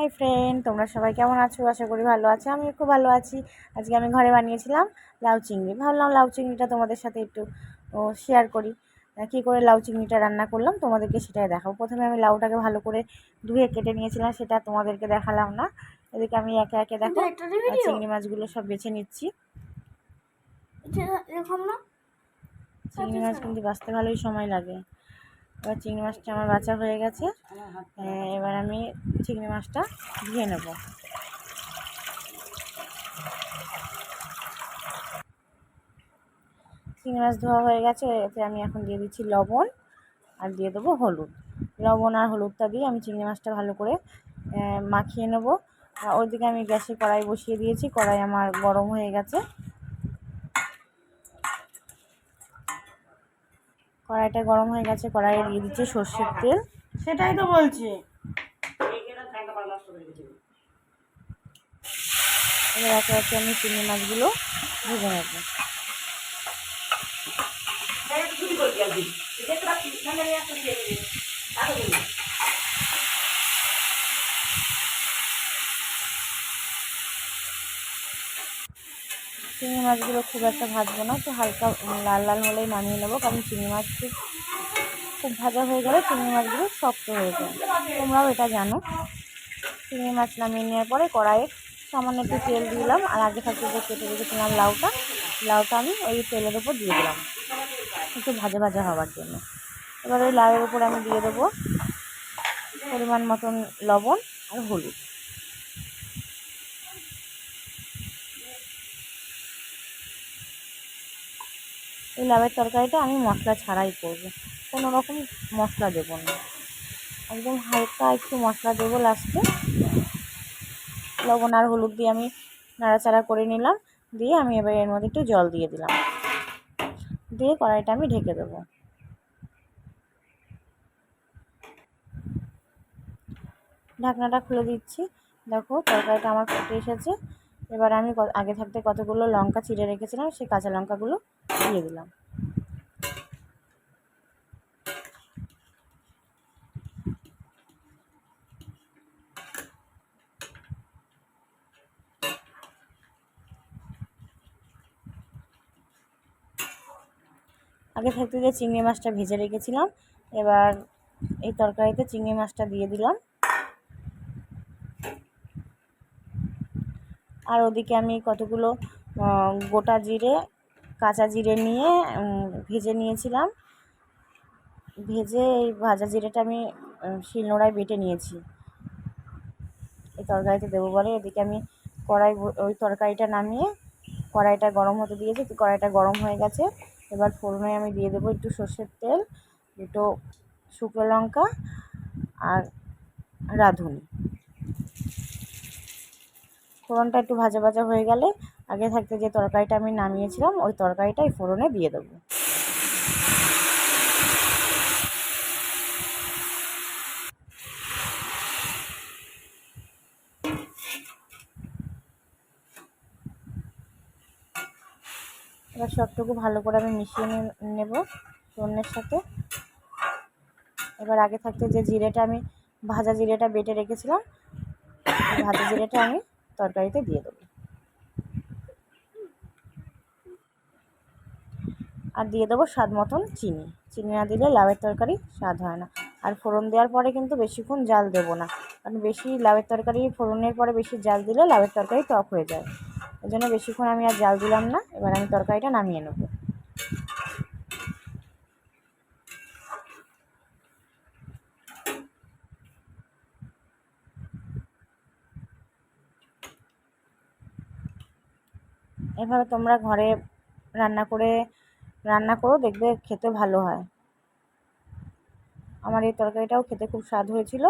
Hi friend তোমরা সবাই কেমন আছো? আশা করি ভালো আছো। আমি খুব ভালো আছি। আজকে আমি ঘরে বানিয়েছিলাম লাউ চিংড়ি। ভাবলাম লাউ চিংড়িটা তোমাদের সাথে একটু শেয়ার করি। কী করে লাউ চিংড়িটা রান্না করলাম তোমাদেরকে সেটাই দেখাবো। প্রথমে আমি লাউটাকে ভালো করে ধুয়ে কেটে নিয়েছিলাম সেটা তোমাদেরকে দেখালাম না। এদিকে আমি একে একে দেখো চিংড়ি মাছগুলো সব বেছে নিচ্ছি। চিংড়ি মাছ কিন্তু বাঁচতে ভালোই সময় লাগে। এবার চিংড়ি মাছটা আমার বাছা হয়ে গেছে। এবার আমি চিংড়ি মাছটা ধুয়ে নেব। চিংড়ি মাছ ধোয়া হয়ে গেছে, এতে আমি এখন দিয়ে দিচ্ছি লবণ আর দিয়ে দেবো হলুদ। লবণ আর হলুদটা দিয়ে আমি চিংড়ি মাছটা ভালো করে মাখিয়ে নেব। ওইদিকে আমি গ্যাসে কড়াই বসিয়ে দিয়েছি, কড়াই আমার গরম হয়ে গেছে। কড়াইটা গরম হয়ে গেছে কড়াইয়ে দিয়ে দিচ্ছি সর্ষের তেল। সেটাই তো বলছি। এবার একে একে আমি চিংড়ি মাছগুলো ভেজে নেব। চিংড়ি মাছগুলো খুব একটা ভাজবো না তো হালকা লাল লাল হলেই নামিয়ে নেব, কারণ চিংড়ি মাছ খুব খুব ভাজা হয়ে গেলে চিংড়ি মাছগুলো শক্ত হয়ে যায়। তোমরাও এটা জানো। চিংড়ি মাছ নামিয়ে নেওয়ার পরে কড়াইয়ে সামান্য একটু তেল দিলাম, আর আগে থাকতে যে কেটে রেখেছিলাম লাউটা লাউটা আমি ওই তেলের ওপর দিয়ে দিলাম, একটু ভাজা ভাজা হওয়ার জন্য। এবার ওই লাউয়ের উপর আমি দিয়ে দেবো পরিমাণ মতন লবণ আর হলুদ। এই লাভের তরকারিটা আমি মশলা ছাড়াই করব। কোনো রকম মশলা দেবো না। একদম হালকা একটু মশলা দেবো লাস্টে লবণ আর হলুদ দিয়ে আমি নাড়াচাড়া করে নিলাম। দিয়ে আমি এবার এর মধ্যে একটু জল দিয়ে দিলাম। দিয়ে কড়াইটা আমি ঢেকে দেবো। ঢাকনাটা খুলে দিচ্ছি। দেখো তরকারিটা আমার ফুটে এসেছে। এবার আমি আগে থাকতে কতগুলো লঙ্কা চিড়ে রেখেছিলাম, সেই কাঁচা লঙ্কাগুলো দিয়ে দিলাম আগে থাকতে যে চিংড়ি মাছটা ভেজে রেখেছিলাম, এবার এই তরকারিতে চিংড়ি মাছটা দিয়ে দিলাম। আর ওদিকে আমি কতগুলো গোটা জিরে কাঁচা জিরে নিয়ে ভেজে নিয়েছিলাম। ভেজে এই ভাজা জিরেটা আমি শিলনোড়ায় বেটে নিয়েছি। এই তরকারিতে দেবো বলে এদিকে আমি কড়াই ওই তরকারিটা নামিয়ে কড়াইটা গরম হতে দিয়েছি। কড়াইটা গরম হয়ে গেছে। এবার ফোড়নে আমি দিয়ে দেবো একটু সর্ষের তেল, দুটো শুকনো লঙ্কা আর রাঁধুনি। ফোড়নটা একটু ভাজা ভাজা হয়ে গেলে আগে থাকতে যে তরকারিটা আমি নামিয়েছিলাম, ওই তরকারিটা এই ফোড়নে দিয়ে দেবো। এবার সবটুকু ভালো করে আমি মিশিয়ে নেব ফোড়নের সাথে। এবার আগে থাকতে যে জিরেটা আমি, ভাজা জিরেটা বেটে রেখেছিলাম, ভাজা জিরেটা আমি তরকারিতে দিয়ে দেবো। আর দিয়ে দেবো স্বাদ মতন চিনি। চিনি না দিলে লাউয়ের তরকারি স্বাদ হয় না। আর ফোড়ন দেওয়ার পরে কিন্তু বেশিক্ষণ জাল দেবো না। কারণ বেশি লাউয়ের তরকারি, ফোড়নের পরে বেশি জাল দিলে লাউয়ের তরকারি টক হয়ে যায়। ওই জন্য বেশিক্ষণ আমি আর জাল দিলাম না। এবার আমি তরকারিটা নামিয়ে নেব। এভাবে তোমরা ঘরে রান্না করে রান্না করো দেখবে খেতে ভালো হয়। আমার এই তরকারিটাও খেতে খুব স্বাদ হয়েছিল।